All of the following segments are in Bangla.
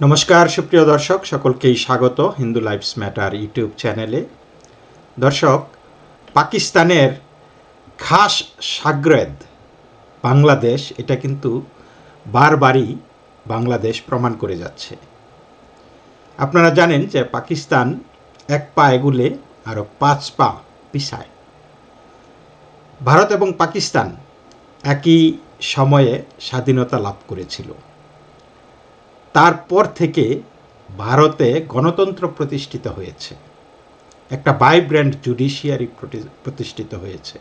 নমস্কার, সুপ্রিয় দর্শক, সকলকেই স্বাগত হিন্দু লাইফস ম্যাটার ইউটিউব চ্যানেলে। দর্শক, পাকিস্তানের খাস সাগ্রেদ, বাংলাদেশ, এটা কিন্তু বারবারই বাংলাদেশ প্রমাণ করে যাচ্ছে। আপনারা জানেন যে পাকিস্তান এক পা এগুলে আরও পাঁচ পা পিছায়। ভারত এবং পাকিস্তান একই সময়ে স্বাধীনতা লাভ করেছিল। তারপর থেকে ভারতে গণতন্ত্র প্রতিষ্ঠিত হয়েছে। একটা ভাইব্র্যান্ড জুডিশিয়ারি প্রতিষ্ঠিত হয়েছে।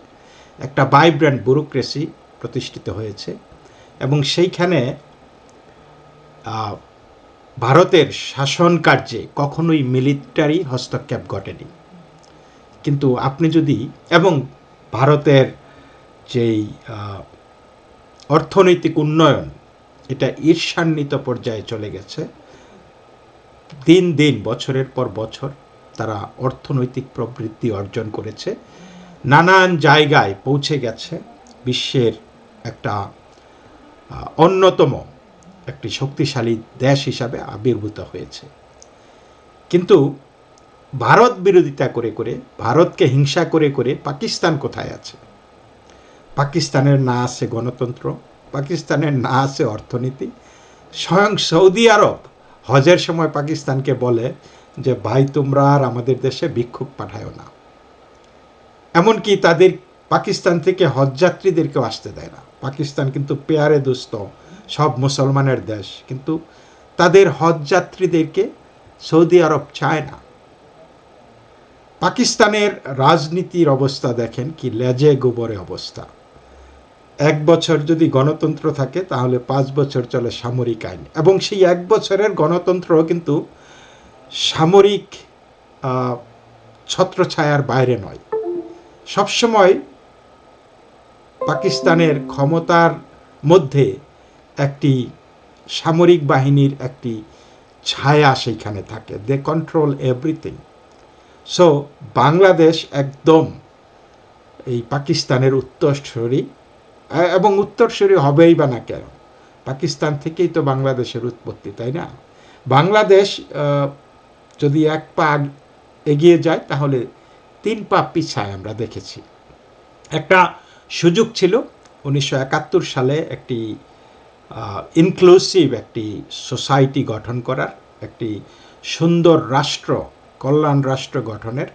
একটা ভাইব্র্যান্ড ব্যুরোক্রেসি প্রতিষ্ঠিত হয়েছে। এবং সেইখানে ভারতের শাসন কার্যে কখনোই মিলিটারি হস্তক্ষেপ ঘটেনি। কিন্তু আপনি যদি, এবং ভারতের যেই অর্থনৈতিক উন্নয়ন এটা ঈর্ষান্বিত পর্যায়ে চলে গেছে। দিন দিন, বছরের পর বছর তারা অর্থনৈতিক প্রবৃদ্ধি অর্জন করেছে। নানান জায়গায় পৌঁছে গেছে বিশ্বের একটা অন্যতম একটি শক্তিশালী দেশ হিসাবে আবির্ভূত হয়েছে। কিন্তু ভারত বিরোধিতা করে করে, ভারতকে হিংসা করে করে পাকিস্তান কোথায় আছে? পাকিস্তানের না আছে গণতন্ত্র পাকিস্তানের না আছে অর্থনীতি, স্বয়ং সৌদি আরব হজের সময় পাকিস্তানকে বলে যে, ভাই, তোমরা আর আমাদের দেশে ভিক্ষুক পাঠায়ও না। এমনকি তাদের পাকিস্তান থেকে হজযাত্রীদেরকেও আসতে দেয় না। পাকিস্তান কিন্তু পেয়ারে দুস্থ সব মুসলমানের দেশ। কিন্তু তাদের হজযাত্রীদেরকে সৌদি আরব চায় না। পাকিস্তানের রাজনীতির অবস্থা দেখেন কি, লেজে গোবরে অবস্থা। এক বছর যদি গণতন্ত্র থাকে, তাহলে পাঁচ বছর চলে সামরিক আইন। এবং সেই এক বছরের গণতন্ত্র কিন্তু সামরিক ছত্রছায়ার বাইরে নয়। সবসময় পাকিস্তানের ক্ষমতার মধ্যে একটি সামরিক বাহিনীর একটি ছায়া সেইখানে থাকে। They control everything so Bangladesh একদম এই পাকিস্তানের উত্তরসূরি এ- এবং উত্তরসূরি হবেই বা না কেন? পাকিস্তান থেকেই তো বাংলাদেশের উৎপত্তি, তাই না? বাংলাদেশ যদি এক পা এগিয়ে যায়, তাহলে তিন পা পিছায় আমরা দেখেছি। একটা সুযোগ ছিল, উনিশশো একাত্তর সালে একটি ইনক্লুসিভ একটি সোসাইটি গঠন করার, একটি সুন্দর রাষ্ট্র, কল্যাণ রাষ্ট্র গঠনের।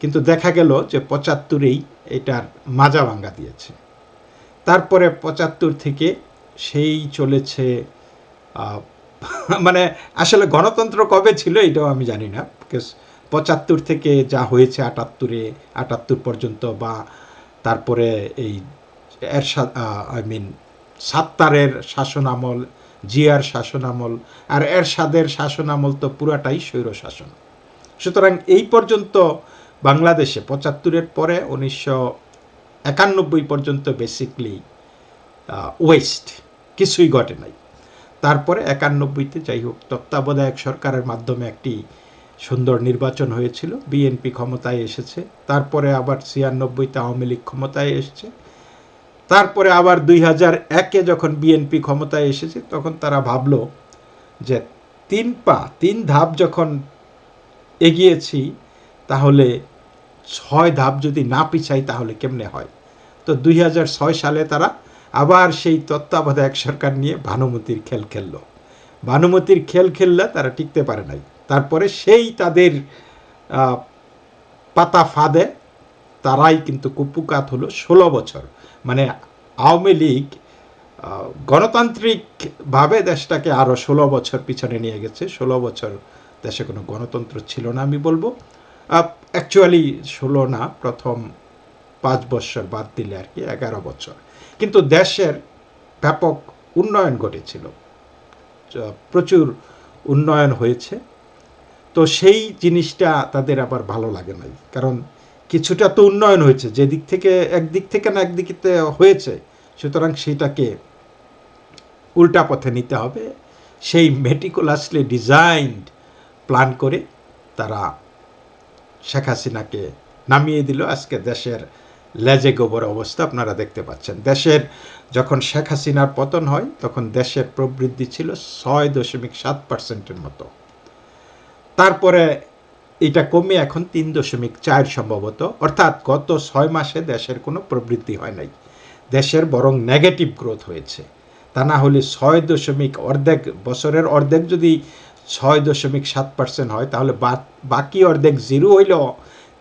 কিন্তু দেখা গেল যে পঁচাত্তরেই এটার মাজা ভাঙ্গা দিয়েছে। তারপরে পঁচাত্তর থেকে সেই চলেছে মানে আসলে গণতন্ত্র কবে ছিল এটাও আমি জানি না বিকজ পঁচাত্তর থেকে যা হয়েছে আটাত্তরে, আটাত্তর পর্যন্ত বা তারপরে এই এরশাদ আই মিন সাত্তারের শাসন আমল জিয়ার শাসন আমল আর এরশাদের শাসন আমল তো পুরাটাই স্বৈর শাসন। সুতরাং এই পর্যন্ত বাংলাদেশে পঁচাত্তরের পরে উনিশশো একানব্বই পর্যন্ত বেসিকলি ওয়েস্ট কিছুই ঘটে নাই। তারপরে একানব্বইতে যাই হোক তত্ত্বাবধায়ক সরকারের মাধ্যমে একটি সুন্দর নির্বাচন হয়েছিল বিএনপি ক্ষমতায় এসেছে, তারপরে আবার ছিয়ানব্বইতে আওয়ামী লীগ ক্ষমতায় এসেছে, তারপরে আবার দুই হাজার একে যখন বিএনপি ক্ষমতায় এসেছে, তখন তারা ভাবলো যে তিন পা, তিন ধাপ যখন এগিয়েছি, তাহলে ছয় ধাপ যদি না পিছাই তাহলে কেমনে হয়? তো দুই সালে তারা আবার সেই তত্ত্বাবধায়ক সরকার নিয়ে ভানুমতির খেল খেললো। ভানুমতির খেল খেললে তারা টিকতে পারে নাই। তারপরে সেই তাদের পাতা ফাঁদে তারাই কিন্তু কুপুকাত হলো ষোলো বছর। মানে আওয়ামী লীগ গণতান্ত্রিকভাবে দেশটাকে আরও ষোলো বছর পিছনে নিয়ে গেছে। ষোলো বছর দেশে কোনো গণতন্ত্র ছিল না আমি বলব। অ্যাকচুয়ালি ষোলো না, প্রথম পাঁচ বছর বাদ দিলে আর কি, এগারো বছর। কিন্তু দেশের ব্যাপক উন্নয়ন ঘটেছিল। প্রচুর উন্নয়ন হয়েছে। তো সেই জিনিসটা তাদের আবার ভালো লাগে নাই। কারণ কিছুটা তো উন্নয়ন হয়েছে, যে দিক থেকে, একদিক থেকে না একদিকে হয়েছে, সুতরাং সেটাকে উল্টা পথে নিতে হবে। সেই মেটিকুলাসলি ডিজাইনড প্ল্যান করে তারা শেখ হাসিনাকে নামিয়ে দিল। আজকে দেশের লেজে গোবর অবস্থা আপনারা দেখতে পাচ্ছেন। দেশের যখন শেখ হাসিনার পতন হয়, তখন দেশের প্রবৃদ্ধি ছিল ছয় দশমিক সাত পার্সেন্টের মতো। তারপরে এটা কমে এখন তিন দশমিক চার সম্ভবত। অর্থাৎ গত ছয় মাসে দেশের কোনো প্রবৃদ্ধি হয় নাই। দেশের বরং নেগেটিভ গ্রোথ হয়েছে। তা না হলে ছয় দশমিক অর্ধেক, বছরের অর্ধেক যদি ছয় দশমিক সাত পার্সেন্ট হয়, তাহলে বাকি অর্ধেক জিরো হইলেও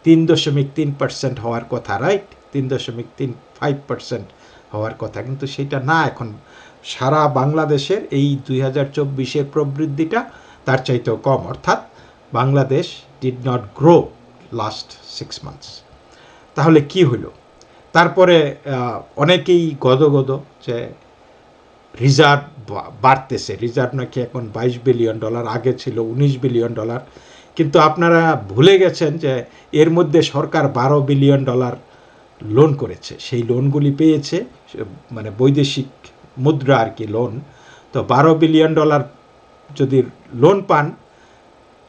তিন দশমিক তিন পার্সেন্ট হওয়ার কথা রাইট তিন দশমিক তিন ফাইভ পার্সেন্ট হওয়ার কথা। কিন্তু সেটা না, এখন সারা বাংলাদেশের এই দুই হাজার চব্বিশের প্রবৃদ্ধিটা তার চাইতেও কম। অর্থাৎ Bangladesh did not grow last six months তাহলে কি হলো তারপরে অনেকেই গদগদ যে রিজার্ভ বাড়তেছে। রিজার্ভ নাকি এখন বাইশ বিলিয়ন ডলার, আগে ছিল উনিশ বিলিয়ন ডলার। কিন্তু আপনারা ভুলে গেছেন যে এর মধ্যে সরকার বারো বিলিয়ন ডলার লোন করেছে। সেই লোনগুলি পেয়েছে মানে বৈদেশিক মুদ্রা আর কি লোন তো বারো বিলিয়ন ডলার যদি লোন পান,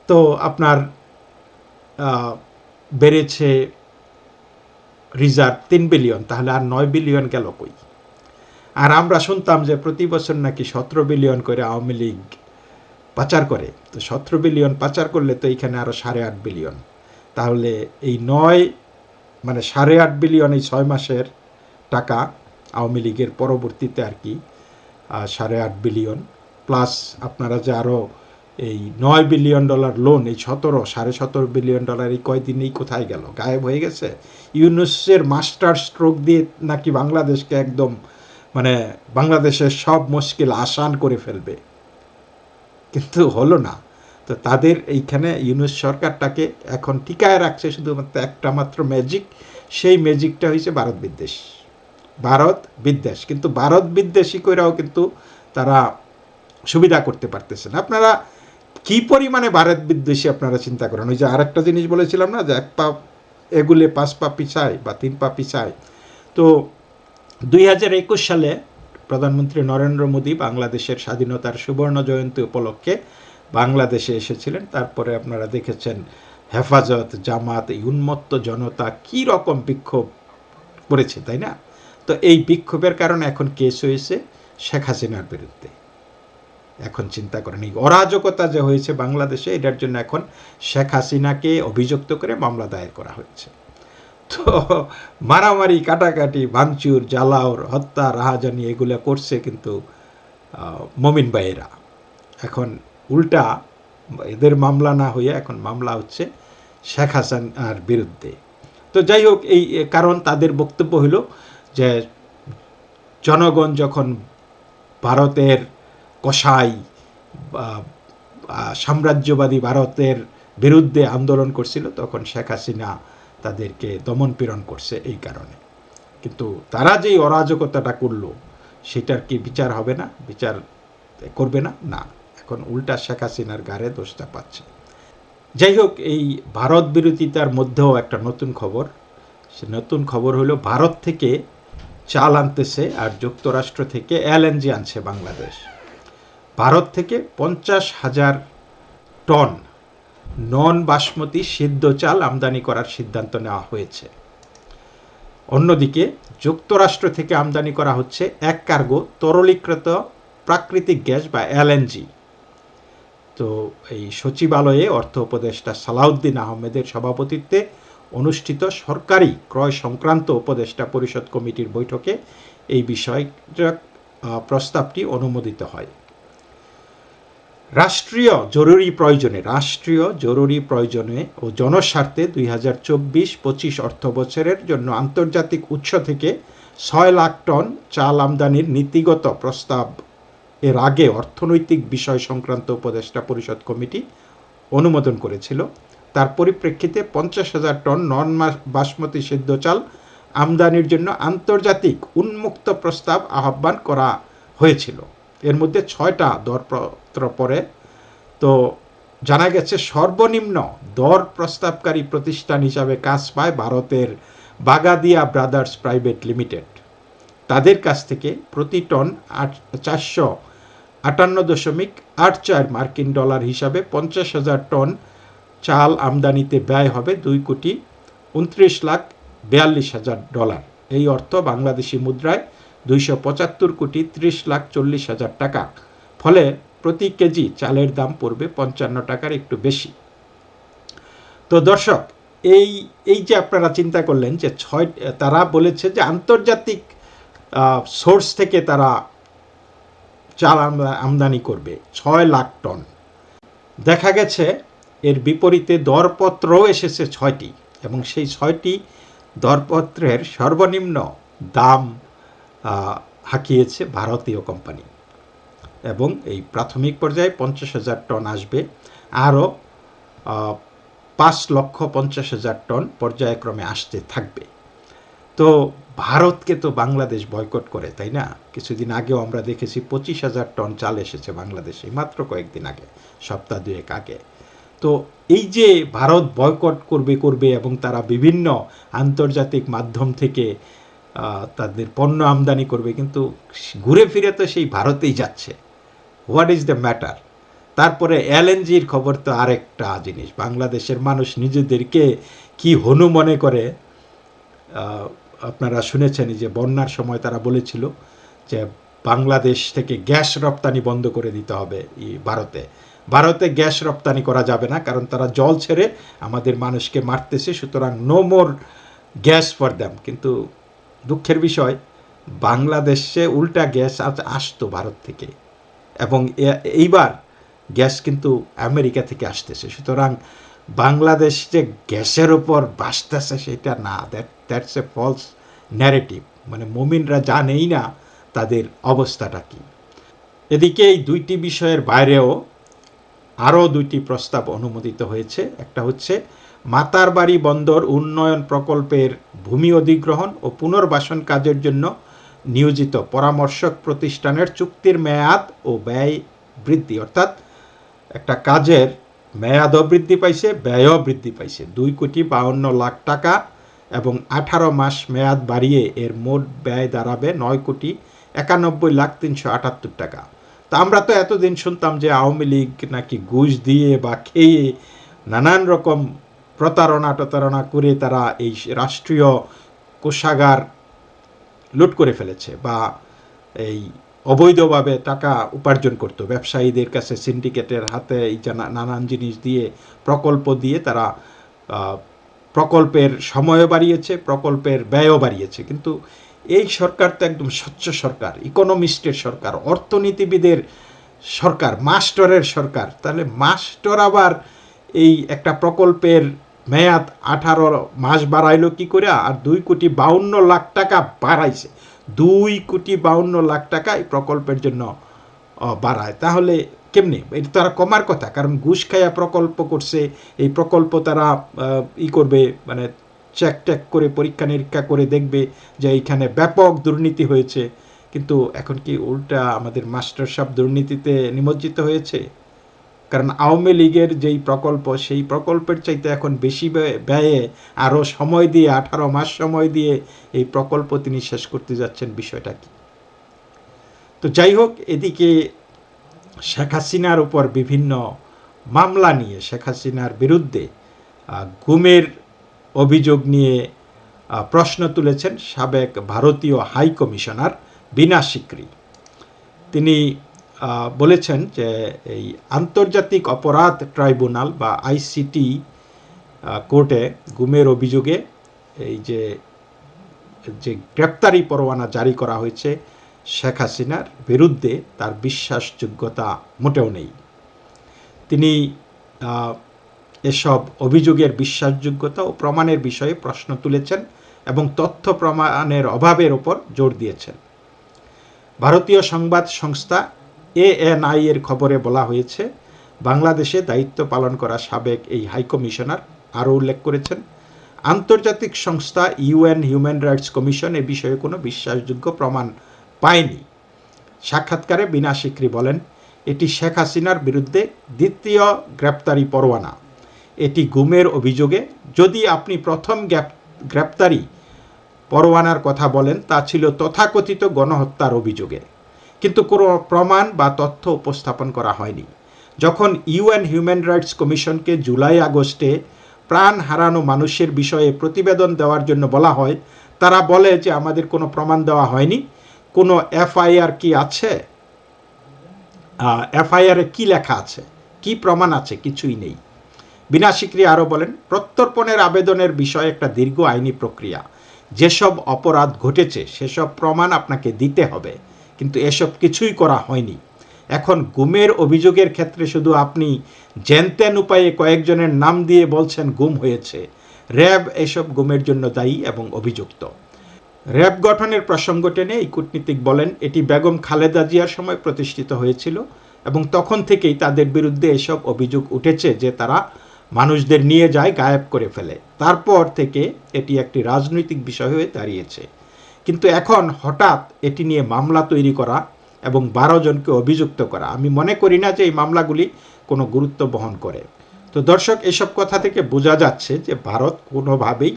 তো আপনার বেড়েছে রিজার্ভ তিন বিলিয়ন, তাহলে আর নয় বিলিয়ন গেল কই? আর আমরা শুনতাম যে প্রতি বছর নাকি সতেরো বিলিয়ন করে আওয়ামী লীগ পাচার করে। তো সতেরো বিলিয়ন পাচার করলে তো এইখানে আরও সাড়ে আট বিলিয়ন। তাহলে এই নয় মানে সাড়ে আট বিলিয়ন এই ছয় মাসের টাকা আওয়ামী লীগের পরবর্তীতে আর কি সাড়ে আট বিলিয়ন। প্লাস আপনারা যে আরও এই নয় বিলিয়ন ডলার লোন এই সতেরো, সাড়ে সতেরো বিলিয়ন ডলার এই কয়দিনেই কোথায় গেল? গায়েব হয়ে গেছে? ইউনুসের মাস্টার স্ট্রোক দিয়ে নাকি বাংলাদেশকে একদম মানে বাংলাদেশের সব মুশকিল আসান করে ফেলবে। কিন্তু হলো না। তো তাদের এইখানে ইউনুস সরকারটাকে এখন টিকায় রাখছে শুধুমাত্র একটা মাত্র ম্যাজিক সেই ম্যাজিকটা হয়েছে ভারত বিদ্বেষ। ভারত বিদ্বেষ। কিন্তু ভারত বিদ্বেষী করেও কিন্তু তারা সুবিধা করতে পারতেছে না। আপনারা কি পরিমাণে ভারত বিদ্বেষী আপনারা চিন্তা করেন? ওই যে আরেকটা জিনিস বলেছিলাম না যে এক পা এগুলে পাঁচ পা পিছায় বা তিন পা পিছায়। তো দুই হাজার একুশ সালে প্রধানমন্ত্রী নরেন্দ্র মোদী বাংলাদেশের স্বাধীনতার সুবর্ণ জয়ন্তী উপলক্ষে বাংলাদেশে এসেছিলেন। তারপরে আপনারা দেখেছেন হেফাজত, জামাত, এই উন্মত্ত জনতা কী রকম বিক্ষোভ করেছে, তাই না? তো এই বিক্ষোভের কারণে এখন কেস হয়েছে শেখ হাসিনার বিরুদ্ধে। এখন চিন্তা করেন, এই অরাজকতা যে হয়েছে বাংলাদেশে, এটার জন্য এখন শেখ হাসিনাকে অভিযুক্ত করে মামলা দায়ের করা হয়েছে। তো মারামারি, কাটাকাটি, ভাঙচুর, জ্বালাওর, হত্যা, রাহাজানি এগুলো করছে কিন্তু মমিন ভাইয়েরা। এখন উল্টা এদের মামলা না হয়ে এখন মামলা হচ্ছে শেখ হাসান আর বিরুদ্ধে। তো যাই হোক, এই কারণ তাদের বক্তব্য হলো যে জনগণ যখন ভারতের কসাই সাম্রাজ্যবাদী ভারতের বিরুদ্ধে আন্দোলন করছিল, তখন শেখ হাসিনা তাদেরকে দমন পীড়ন করছে এই কারণে। কিন্তু তারা যেই অরাজকতাটা করল, সেটার কি বিচার হবে না? বিচার করবে না? না। এখন উল্টা শেখ হাসিনার গাড়ে দোষটা পাচ্ছে। যাই হোক, এই ভারত বিরোধিতার মধ্যেও একটা নতুন খবর। সে নতুন খবর হলো, ভারত থেকে চাল আনতেছে আর যুক্তরাষ্ট্র থেকে এলএনজি আনছে বাংলাদেশ। ভারত থেকে পঞ্চাশ হাজার টন নন বাসমতি সিদ্ধ চাল আমদানি করার সিদ্ধান্ত নেওয়া হয়েছে। অন্যদিকে, যুক্তরাষ্ট্র থেকে আমদানি করা হচ্ছে এক কার্গো তরলীকৃত প্রাকৃতিক গ্যাস বা এলএনজি তো এই সচিবালয়ে অর্থ উপদেষ্টা সালাউদ্দিন আহমেদের সভাপতিত্বে অনুষ্ঠিত সরকারি ক্রয় সংক্রান্ত উপদেষ্টা পরিষদ কমিটির বৈঠকে এই বিষয়টা প্রস্তাবটি অনুমোদিত হয়। রাষ্ট্রীয় জরুরি প্রয়োজনে, রাষ্ট্রীয় জরুরি প্রয়োজনে ও জনস্বার্থে দুই হাজার চব্বিশ পঁচিশ অর্থ বছরের জন্য আন্তর্জাতিক উৎস থেকে ছয় লাখ টন চাল আমদানির নীতিগত প্রস্তাব। এর আগে অর্থনৈতিক বিষয় সংক্রান্ত উপদেষ্টা পরিষদ কমিটি অনুমোদন করেছিল। তার পরিপ্রেক্ষিতে পঞ্চাশ হাজার টন নন বাসমতি সিদ্ধ চাল আমদানির জন্য আন্তর্জাতিক উন্মুক্ত প্রস্তাব আহ্বান করা হয়েছিল। এর মধ্যে ছয়টা দরপত্র পরে তো জানা গেছে সর্বনিম্ন দর প্রস্তাবকারী প্রতিষ্ঠান হিসাবে কাজ পায় ভারতের বাগাদিয়া ব্রাদার্স প্রাইভেট লিমিটেড। তাদের কাছ থেকে প্রতি টন আট, চারশো আটান্ন দশমিক আট চার মার্কিন ডলার হিসাবে পঞ্চাশ হাজার টন চাল আমদানিতে ব্যয় হবে দুই কোটি উনত্রিশ লাখ বিয়াল্লিশ হাজার ডলার। এই অর্থ বাংলাদেশি মুদ্রায় দুইশো পঁচাত্তর কোটি ত্রিশ লাখ চল্লিশ হাজার টাকা। ফলে প্রতি কেজি চালের দাম পড়বে পঞ্চান্ন টাকার একটু বেশি। তো দর্শক, এই এই যে আপনারা চিন্তা করলেন যে ছয়, তারা বলেছে যে আন্তর্জাতিক সোর্স থেকে তারা চাল আমদা- আমদানি করবে ছয় লাখ টন। দেখা গেছে এর বিপরীতে দরপত্রও এসেছে ছয়টি এবং সেই ছয়টি দরপত্রের সর্বনিম্ন দাম হাঁকিয়েছে ভারতীয় কোম্পানি। এবং এই প্রাথমিক পর্যায়ে পঞ্চাশ হাজার টন আসবে। আরও পাঁচ লক্ষ পঞ্চাশ হাজার টন পর্যায়ক্রমে আসতে থাকবে। তো ভারতকে তো বাংলাদেশ বয়কট করে, তাই না? কিছুদিন আগেও আমরা দেখেছি পঁচিশ হাজার টন চাল এসেছে বাংলাদেশে মাত্র কয়েকদিন আগে, সপ্তাহ দুয়েক আগে। তো এই যে ভারত বয়কট করবে করবে এবং তারা বিভিন্ন আন্তর্জাতিক মাধ্যম থেকে তাদের পণ্য আমদানি করবে, কিন্তু ঘুরে ফিরে তো সেই ভারতেই যাচ্ছে। হোয়াট ইজ দ্য ম্যাটার তারপরে এলএনজির খবর তো আরেকটা জিনিস, বাংলাদেশের মানুষ নিজেদেরকে কি হনু মনে করে? আপনারা শুনেছেন যে বন্যার সময় তারা বলেছিল যে বাংলাদেশ থেকে গ্যাস রপ্তানি বন্ধ করে দিতে হবে ভারতে। ভারতে গ্যাস রপ্তানি করা যাবে না, কারণ তারা জল ছেড়ে আমাদের মানুষকে মারতেছে, সুতরাং no more gas for them কিন্তু দুঃখের বিষয়, বাংলাদেশে উল্টা গ্যাস আজ আসতো ভারত থেকে এবং এইবার গ্যাস কিন্তু আমেরিকা থেকে আসতেছে। সুতরাং বাংলাদেশ যে গ্যাসের ওপর বাঁচতেছে সেটা না that that's a false narrative মানে মমিনরা জানেই না তাদের অবস্থাটা কী। এদিকে এই দুইটি বিষয়ের বাইরেও আরও দুইটি প্রস্তাব অনুমোদিত হয়েছে। একটা হচ্ছে মাতারবাড়ি বন্দর উন্নয়ন প্রকল্পের ভূমি অধিগ্রহণ ও পুনর্বাসন কাজের জন্য নিয়োজিত পরামর্শক প্রতিষ্ঠানের চুক্তির মেয়াদ ও ব্যয় বৃদ্ধি, অর্থাৎ একটা কাজের মেয়াদও বৃদ্ধি পাইছে, ব্যয়ও বৃদ্ধি পাইছে। দুই কোটি বাউন্ন লাখ টাকা এবং আঠারো মাস মেয়াদ বাড়িয়ে এর মোট ব্যয় দাঁড়াবে নয় কোটি একানব্বই লাখ তিনশো আটাত্তর টাকা। তা আমরা তো এতদিন শুনতাম যে আওয়ামী লীগ নাকি ঘুষ দিয়ে বা খেয়ে নানান রকম প্রতারণা টতারণা করে তারা এই রাষ্ট্রীয় কোষাগার লুট করে ফেলেছে বা এই অবৈধভাবে টাকা উপার্জন করত। ব্যবসায়ীদের কাছে সিন্ডিকেটের হাতে এই নানান জিনিস দিয়ে প্রকল্প দিয়ে তারা প্রকল্পের সময়ও বাড়িয়েছে, প্রকল্পের ব্যয়ও বাড়িয়েছে। কিন্তু এই সরকার তো একদম স্বচ্ছ সরকার, ইকোনমিস্টের সরকার, অর্থনীতিবিদের সরকার, মাস্টরের সরকার। তাহলে মাস্টর আবার এই একটা প্রকল্পের মেয়াদ আঠারো মাস বাড়াইলো কি করে আর দুই কোটি বাউন্ন লাখ টাকা বাড়াইছে। দুই কোটি বাউন্ন লাখ টাকা এই প্রকল্পের জন্য বাড়ায়। তাহলে কেমনি? এটা তারা কমার কথা, কারণ ঘুষ খাইয়া প্রকল্প করছে। এই প্রকল্প তারা ই করবে মানে চেক টেক করে, পরীক্ষা নিরীক্ষা করে দেখবে যে এইখানে ব্যাপক দুর্নীতি হয়েছে। কিন্তু এখন কি উল্টা আমাদের মাস্টার সাহেব দুর্নীতিতে নিমজ্জিত হয়েছে? কারণ আওয়ামী লীগের যেই প্রকল্প, সেই প্রকল্পের চাইতে এখন বেশি ব্যয়- আরও সময় দিয়ে, আঠারো মাস সময় দিয়ে এই প্রকল্প তিনি শেষ করতে যাচ্ছেন বিষয়টা কি? তো যাই হোক, এদিকে শেখ হাসিনার উপর বিভিন্ন মামলা নিয়ে, শেখ হাসিনার বিরুদ্ধে গুমের অভিযোগ নিয়ে প্রশ্ন তুলেছেন সাবেক ভারতীয় হাই কমিশনার বিনা সিকরি। তিনি বলেছেন যে এই আন্তর্জাতিক অপরাধ ট্রাইব্যুনাল বা আইসিটি কোর্টে গুমের অভিযোগে এই যে যে গ্রেপ্তারি পরোয়ানা জারি করা হয়েছে শেখ হাসিনার বিরুদ্ধে তার বিশ্বাসযোগ্যতা মোটেও নেই। তিনি এসব অভিযোগের বিশ্বাসযোগ্যতা ও প্রমাণের বিষয়ে প্রশ্ন তুলেছেন এবং তথ্য প্রমাণের অভাবের ওপর জোর দিয়েছেন। ভারতীয় সংবাদ সংস্থা এএনআই এর খবরে বলা হয়েছে, বাংলাদেশে দায়িত্ব পালন করা সাবেক এই হাইকমিশনার আরও উল্লেখ করেছেন, আন্তর্জাতিক সংস্থা ইউএন হিউম্যান রাইটস কমিশন এ বিষয়ে কোনো বিশ্বাসযোগ্য প্রমাণ পায়নি। সাক্ষাৎকারে বিনা সিকরি বলেন, এটি শেখ হাসিনার বিরুদ্ধে দ্বিতীয় গ্রেপ্তারি পরোয়ানা। এটি গুমের অভিযোগে, যদি আপনি প্রথম গ্রেপ- গ্রেপ্তারি পরোয়ানার কথা বলেন, তা ছিল তথাকথিত গণহত্যার অভিযোগে। কিন্তু কোনো প্রমাণ বা তথ্য উপস্থাপন করা হয়নি। যখন ইউএন হিউম্যান রাইটস কমিশনকে জুলাই আগস্টে প্রাণ হারানো মানুষের বিষয়ে প্রতিবেদন দেওয়ার জন্য বলা হয়, তারা বলে যে আমাদের কোনো প্রমাণ দেওয়া হয়নি। কোনো এফআইআর কি আছে? এফআইআরে কি লেখা আছে? কি প্রমাণ আছে? কিছুই নেই। বিনা স্বীকৃতি আরও বলেন, প্রত্যর্পণের আবেদনের বিষয়ে একটা দীর্ঘ আইনি প্রক্রিয়া। যেসব অপরাধ ঘটেছে, সেসব প্রমাণ আপনাকে দিতে হবে। কিন্তু এসব কিছুই করা হয়নি। এখন গুমের অভিযোগের ক্ষেত্রে শুধু আপনি জেনতেন উপায়ে কয়েকজনের নাম দিয়ে বলছেন গুম হয়েছে। র্যাব এসব গুমের জন্য দায়ী এবং অভিযুক্ত। র্যাব গঠনের প্রসঙ্গ টেনে এই কূটনীতিক বলেন, এটি বেগম খালেদা জিয়ার সময় প্রতিষ্ঠিত হয়েছিল এবং তখন থেকেই তাদের বিরুদ্ধে এসব অভিযোগ উঠেছে যে তারা মানুষদের নিয়ে যায়, গায়েব করে ফেলে। তারপর থেকে এটি একটি রাজনৈতিক বিষয় হয়ে দাঁড়িয়েছে। কিন্তু এখন হঠাৎ এটি নিয়ে মামলা তৈরি করা এবং বারো জনকে অভিযুক্ত করা। আমি মনে করি না যে এই মামলাগুলি কোনো গুরুত্ব বহন করে। তো দর্শক, এসব কথা থেকে বোঝা যাচ্ছে যে ভারত কোনোভাবেই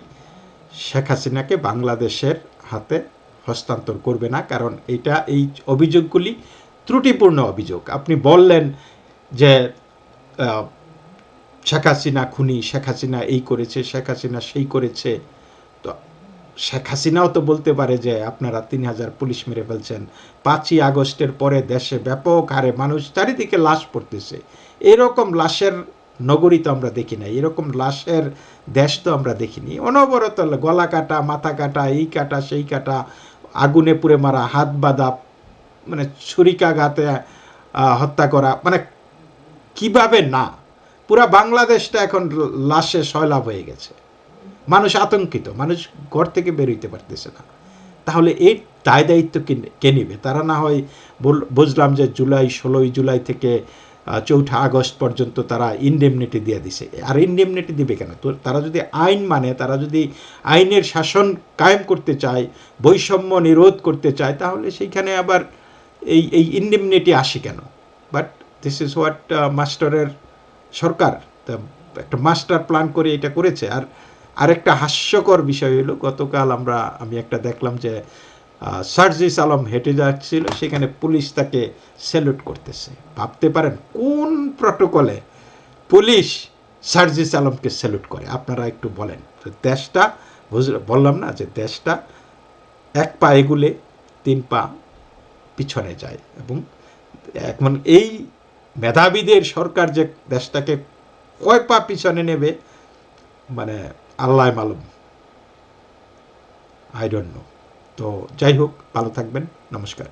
শেখ হাসিনাকে বাংলাদেশের হাতে হস্তান্তর করবে না, কারণ এটা এই অভিযোগগুলি ত্রুটিপূর্ণ অভিযোগ। আপনি বললেন যে শেখ হাসিনা খুনি, শেখ হাসিনা এই করেছে, শেখ হাসিনা সেই করেছে। তো শেখ হাসিনাও তো বলতে পারে যে আপনারা তিন হাজার পুলিশ মেরে ফেলছেন। পাঁচই আগস্টের পরে দেশে ব্যাপক হারে মানুষ চারিদিকে লাশ পড়তেছে। এরকম লাশের নগরী তো আমরা দেখি নাই, এরকম লাশের দেশ তো আমরা দেখিনি অনবরত গলা কাটা, মাথা কাটা, এই কাটা, সেই কাটা, আগুনে পুড়ে মারা, হাত বাঁধা মানে ছুরিকাঘাতে হত্যা করা মানে কীভাবে না? পুরা বাংলাদেশটা এখন লাশে সয়লাভ হয়ে গেছে। মানুষ আতঙ্কিত, মানুষ ঘর থেকে বেরোইতে পারতেছে না। তাহলে এর দায় দায়িত্ব কে নেবে? তারা না হয় বুঝলাম যে জুলাই, ষোলোই জুলাই থেকে চৌঠা আগস্ট পর্যন্ত তারা ইনডেমনিটি দিয়ে দিছে। আর ইনডেমনিটি দিবে কেন? তো তারা যদি আইন মানে তারা যদি আইনের শাসন কায়েম করতে চায়, বৈষম্য নিরোধ করতে চায়, তাহলে সেইখানে আবার এই এই ইনডেমনিটি আসে কেন? বাট দিস ইজ হোয়াট মাস্টারের সরকার একটা মাস্টার প্ল্যান করে এটা করেছে। আর আরেকটা হাস্যকর বিষয় হলো গতকাল আমরা, আমি একটা দেখলাম যে সার্জিস আলম হেঁটে যাচ্ছিল, সেখানে পুলিশ তাকে স্যালুট করতেছে। ভাবতে পারেন কোন প্রটোকলে পুলিশ সার্জিস আলমকে স্যালুট করে? আপনারা একটু বলেন। দেশটা বললাম না যে দেশটা এক পা এগুলে, তিন পা পিছনে যায় এবং এখন এই মেধাবীদের সরকার যে দেশটাকে কয় পা পিছনে নেবে মানে আল্লাহ মালুম। আই ডোন্ট নো তো যাই হোক ভালো থাকবেন। নমস্কার।